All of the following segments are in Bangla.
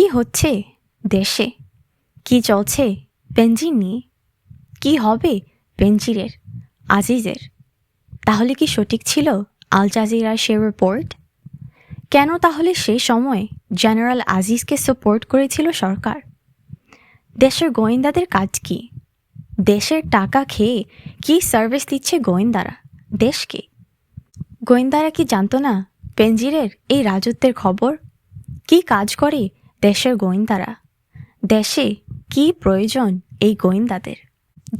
কি হচ্ছে দেশে? কি চলছে বেঞ্জির নিয়ে? কি হবে বেঞ্জিরের আজিজের? তাহলে কি সঠিক ছিল আল জাজিরার সে রিপোর্ট কেন তাহলে সে সময় জেনারেল আজিজকে সাপোর্ট করেছিল সরকার? দেশের গোয়েন্দাদের কাজ কি? দেশের টাকা খেয়ে কি সার্ভিস দিচ্ছে গোয়েন্দারা? দেশকে? গোয়েন্দারা কি জানতো না বেনজিরের এই রাজত্বের খবর? কি কাজ করে দেশের গোয়েন্দারা। দেশে কি প্রয়োজন এই গোয়েন্দাদের?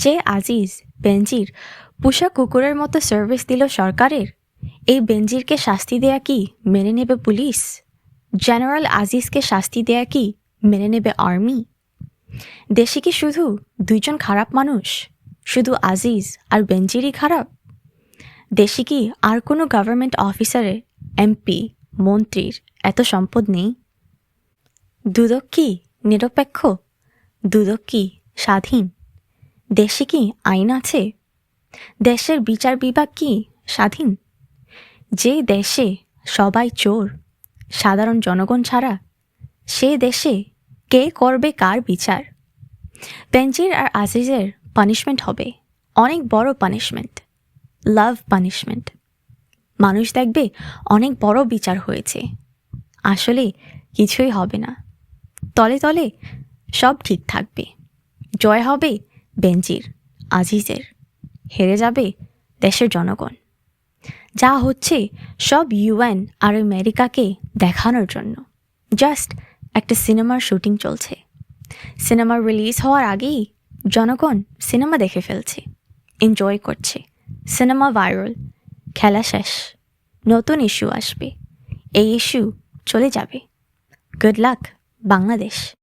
যে আজিজ বেনজির পুষা কুকুরের মতো সার্ভিস দিল সরকারের, এই বেনজিরকে শাস্তি দেয়া কি মেনে নেবে পুলিশ? জেনারেল আজিজকে শাস্তি দেয়া কি মেনে নেবে আর্মি দেশে কি শুধু দুইজন খারাপ মানুষ, শুধু আজিজ আর বেনজিরই খারাপ? দেশে কি আর কোনো গভর্নমেন্ট অফিসারের এমপি, মন্ত্রীর এত সম্পদ নেই? দুদক কি নিরপেক্ষ, দুদক কি স্বাধীন। দেশে কি আইন আছে? দেশের বিচার বিভাগ কি স্বাধীন? যে দেশে সবাই চোর, সাধারণ জনগণ ছাড়া, সে দেশে কে করবে কার বিচার? বেঞ্জির আর আজিজের পানিশমেন্ট হবে। অনেক বড় পানিশমেন্ট লাভ পানিশমেন্ট মানুষ দেখবে অনেক বড় বিচার হয়েছে। আসলে কিছুই হবে না। তলে তলে সব ঠিক থাকবে। জয় হবে বেঞ্জির আজিজের। হেরে যাবে দেশের জনগণ। যা হচ্ছে সব ইউএন আর আমেরিকাকে দেখানোর জন্য। জাস্ট একটা সিনেমার শুটিং চলছে। সিনেমা রিলিজ হওয়ার আগেই জনগণ সিনেমা দেখে ফেলছে। এনজয় করছে। Cinema viral. খেলা শেষ। নতুন ইস্যু আসবে। এই ইস্যু চলে যাবে। Good luck. বাংলাদেশ।